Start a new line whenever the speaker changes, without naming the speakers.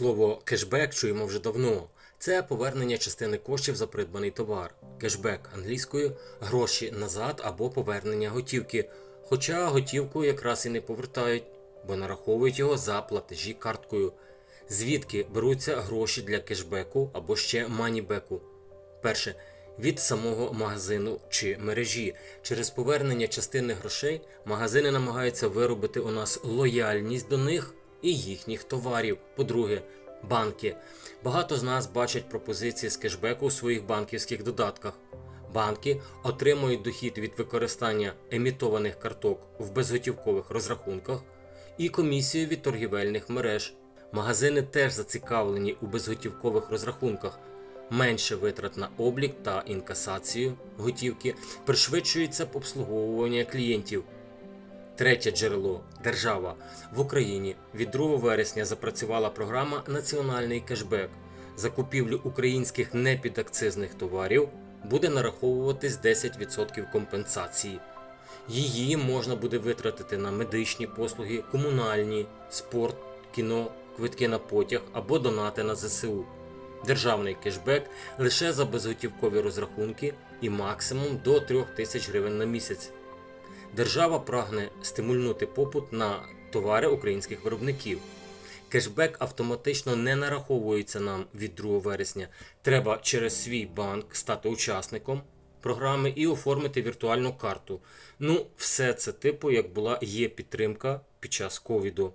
Слово кешбек чуємо вже давно. Це повернення частини коштів за придбаний товар. Кешбек англійською гроші назад або повернення готівки. Хоча готівку якраз і не повертають, бо нараховують його за платежі карткою. Звідки беруться гроші для кешбеку або ще манібеку? Перше від самого магазину чи мережі. Через повернення частини грошей магазини намагаються виробити у нас лояльність до них і їхніх товарів. По-друге, банки. Багато з нас бачать пропозиції з кешбеку у своїх банківських додатках. Банки отримують дохід від використання емітованих карток в безготівкових розрахунках і комісію від торгівельних мереж. Магазини теж зацікавлені у безготівкових розрахунках. Менше витрат на облік та інкасацію готівки пришвидшується обслуговування клієнтів. Третє джерело держава в Україні від 2 вересня запрацювала програма Національний кешбек. За купівлю українських непідакцизних товарів буде нараховуватись 10% компенсації. Її можна буде витратити на медичні послуги, комунальні, спорт, кіно, квитки на потяг або донати на ЗСУ. Державний кешбек лише за безготівкові розрахунки і максимум до 3 тисяч гривень на місяць. Держава прагне стимульнути попит на товари українських виробників. Кешбек автоматично не нараховується нам від 2 вересня. Треба через свій банк стати учасником програми і оформити віртуальну карту. Ну, все це типу, як була є підтримка під час ковіду.